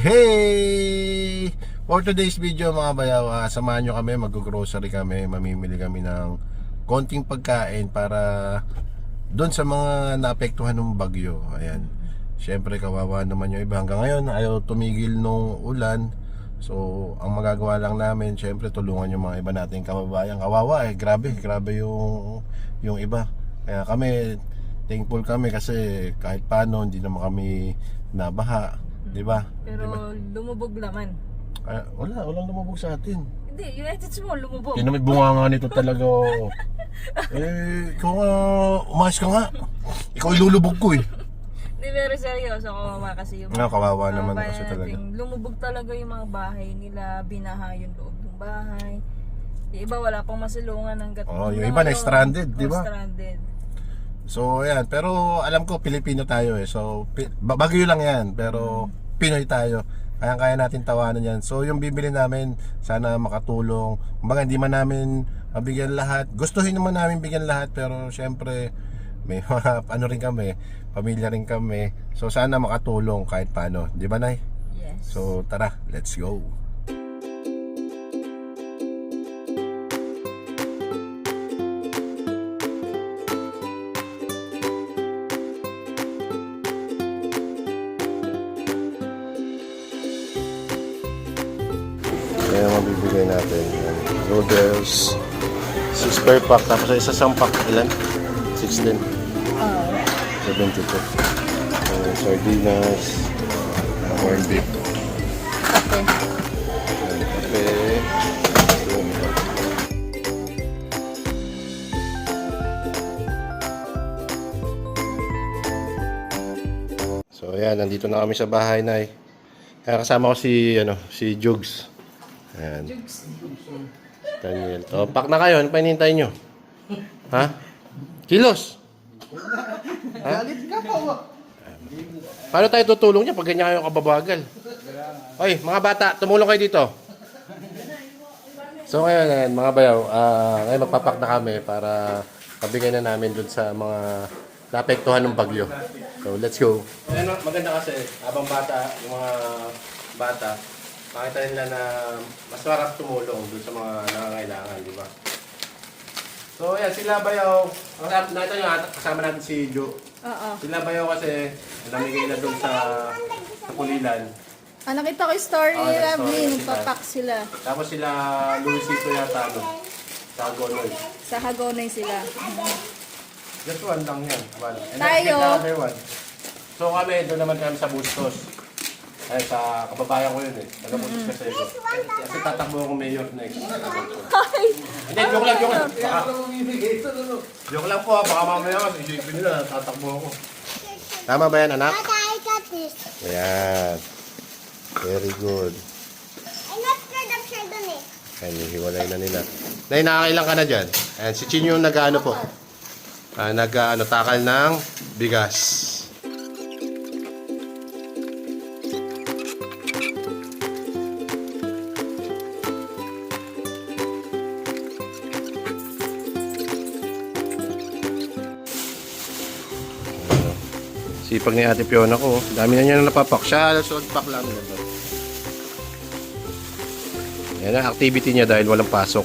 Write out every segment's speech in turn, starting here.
hey! For today's video mga bayaw, ah, samahan nyo kami, mag-grocery kami, mamimili kami ng konting pagkain para doon sa mga naapektuhan ng bagyo. Ayan. Siyempre kawawa naman yung iba. Hanggang ngayon ayaw tumigil nung ulan. So, ang magagawa lang namin, siyempre tulungan yung mga iba nating kababayan. Kawawa eh, grabe, grabe yung yung iba. Kaya kami thankful kami kasi kahit paano hindi naman kami nabaha, 'di ba? Pero Di ba? lumubog naman. Kaya, wala, walang lumubog sa atin. Hindi, yung edits mo lumubog. Hindi naman bunga nga nito talaga. oh. eh, ikaw nga, umayos ka nga. Ikaw ilulubog ko eh. Hindi, pero seryoso, kawawa kasi yung Nga, kawawa mga naman kasi talaga. natin. Lumubog talaga yung mga bahay nila, binaha yung loob ng bahay. Yung iba wala pang masilungan hanggat Oo, yung iba na stranded, di ba? stranded. So, ayan. Pero alam ko, Pilipino tayo eh. So, bagyo lang yan. Pero Pinoy tayo. Kaya-kaya natin tawanan yan. So, yung bibili namin, sana makatulong. Kumbaga, hindi man namin mabigyan lahat. Gustuhin naman namin bigyan lahat. Pero, syempre, may mga ano rin kami. Pamilya rin kami. So, sana makatulong kahit paano. Di ba, Nay? Yes. So, tara. Let's go. Mabibigay natin. Noodles. 6 per pack. Tapos sa isa sang pack. Ilan? 16. 72. Uh, sardinas. Uh, corned beef. Kape. So ayan, nandito na kami sa bahay na Kaya kasama ko si ano, si Jugs. Ayan. Daniel. So, pack na kayo. Ano pa hinihintay nyo? Ha? Kilos! Galit ka pa, wak. Paano tayo tutulong niya pag ganyan kayo kababagal? Oy, mga bata, tumulong kayo dito. So ngayon, ayan, mga bayaw, ah, ngayon magpapak na kami para pabigay na namin dun sa mga naapektuhan ng bagyo. So let's go. Maganda kasi, habang bata, yung mga bata, makita nila na mas marap tumulong dun sa mga nangangailangan, di ba? So ayan, sila bayaw, kasama, nakita nyo, ata- kasama natin si Jo. Oo. Sila bayaw kasi, namigay na dun sa, sa pulilan. Ah, nakita ko yung story Oo, ni yung Lovely, story nagpapak sila. Tapos sila Luisito yata no? Sa Gonoy. Sa Hagonoy sila. Just one lang yan. One. And Tayo. the other one. So kami, doon naman kami sa Bustos. Ay, sa kababayan ko yun eh. Taga Bustos kasi ako. Kasi tatakbo ako mayor next. Hindi, joke lang, joke lang. Baka, joke lang po ha. Baka mamaya kasi isipin nila, tatakbo ako. Tama ba yan, anak? I got this. Ayan. Very good. I'm not scared of Chardonnay. Ayan, hihiwalay na nila. Nay, nakakailang ka na dyan? Ayan, si Chin yung nag-ano po. Ah, nag-ano, takal ng bigas. Sipag ni Ate Fiona ko. Dami na niya na napapak. Siya, alas pack lang. Yan ang activity niya dahil walang pasok.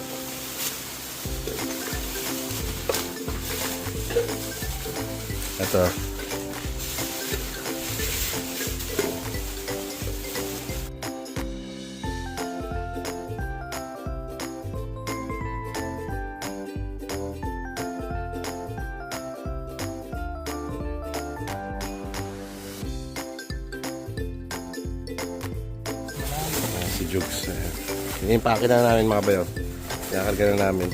Ito. Si Jugs. Inimpake na namin mga bayo. Kinakarga na namin.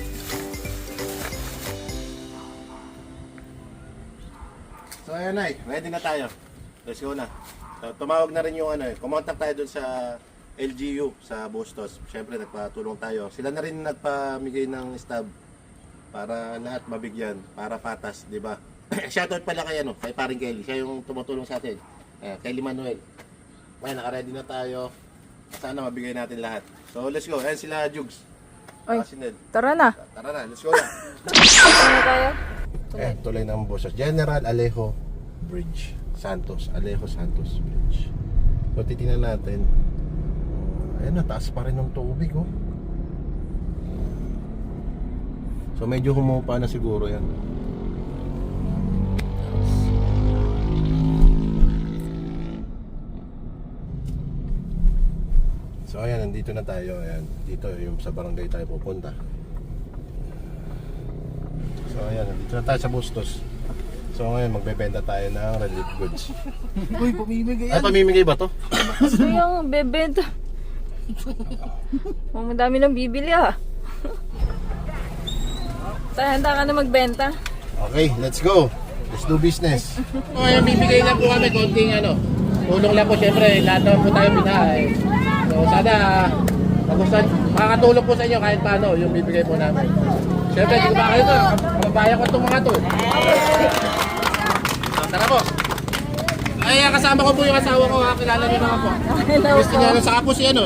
So ayun na ready na tayo. Let's go na. So, tumawag na rin yung ano eh. Kumontak tayo dun sa LGU sa Bustos. Siyempre nagpatulong tayo. Sila na rin nagpamigay ng stab para lahat mabigyan, para patas, di ba? Shoutout pala kay ano, kay Paring Kelly. Siya yung tumutulong sa atin. Ayan, Kelly Manuel. Ngayon, naka-ready na tayo. Sana mabigay natin lahat. So, let's go. Ayan sila, Jugs. Oy. Ah, si Ned. Tara na. Tara na, let's go na. Ano tayo? Eh, tuloy ng Bustos. General Alejo Bridge. Santos. Alejo Santos Bridge. So, titingnan natin. Ayan na, taas pa rin ng tubig, oh. So, medyo humupa na siguro yan. So, ayan, nandito na tayo. Ayan, dito yung sa barangay tayo pupunta. So, ayan, nandito na tayo sa Bustos. So, ngayon, magbebenta tayo ng relief goods. Uy, pumimigay Ay, pamimigay ba to? Gusto yung bebenta. Oh, madami nang bibili ah. Tayo, handa ka na magbenta. Okay, let's go. Let's do business. So, ayun, bibigay lang po kami konting ano, tulong lang po syempre, lahat naman po tayo binahay. So, sana, magustuhan, makakatulong po sa inyo kahit paano yung bibigay po namin. Syempre, di ko ba kayo to, kababayan ko itong mga to. So, tara po. Ay, kasama ko po yung asawa ko, ha? kilala niyo naman po. Gusto niya, saka po si ano,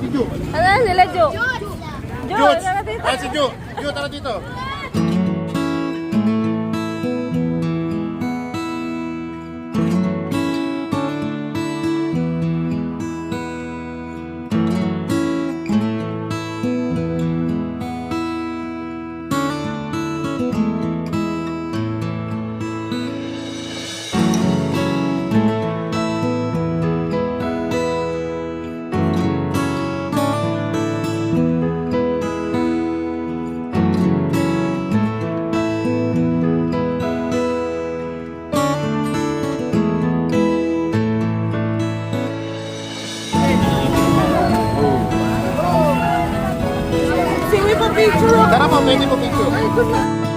si Ju. Ano sila, Jo? Jo, Jude! tara dito. Ah, si Ju. Ju, tara dito. Tara po, pwede po picture.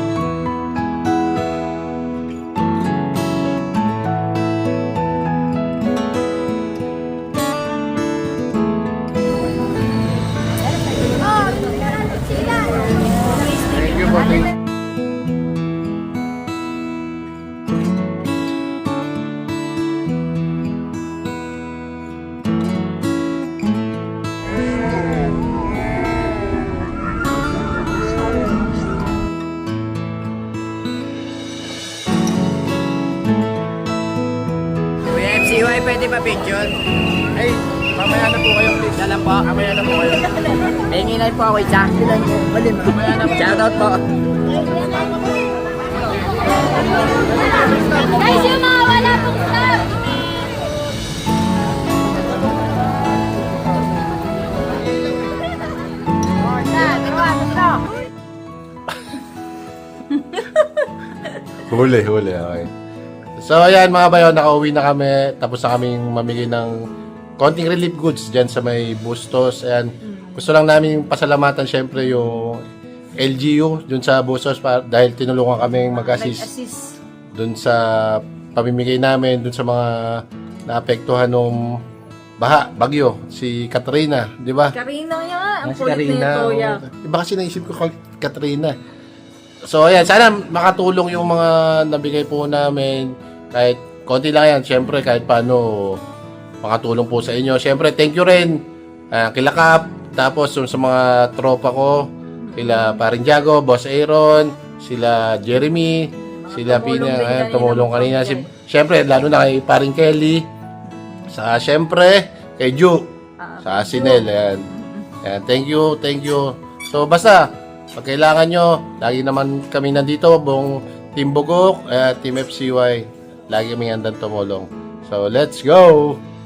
Pwede pa picture? Ay, mamaya na po kayo, please. Dalam po. Mamaya na po kayo. Pengi na po ako isa. Mamaya na po. Shoutout po. Guys, yung mga wala pong stop! Huli, huli. Okay. So, ayan mga bayo, nakauwi na kami. Tapos na kaming mamigay ng konting relief goods dyan sa may Bustos. Ayan. Gusto lang namin pasalamatan syempre yung LGU dun sa Bustos pa, dahil tinulungan kaming mag-assist dun sa pamimigay namin dun sa mga naapektuhan ng baha, bagyo, si Katrina, di ba? Karina niya nga. Ang Si kulit nito, oo. yak. Iba kasi naisip ko kay Katrina. So, ayan, sana makatulong yung mga nabigay po namin. Kahit konti lang yan, syempre, kahit paano makatulong po sa inyo. Syempre, thank you rin ah, kila Kap, tapos yung sa mga tropa ko, sila Parin Diago, Boss Aaron, sila Jeremy, sila Pina, kanina tumulong ng kanina. Si, syempre, lalo na kay Parin Kelly, sa syempre, kay Ju, Ah, sa Asinel, ayan. Ayan, thank you, thank you. So, basta, pag kailangan nyo, lagi naman kami nandito, buong Team Bugok, eh, Team FCY, lagi kami handang tumulong. So, let's go!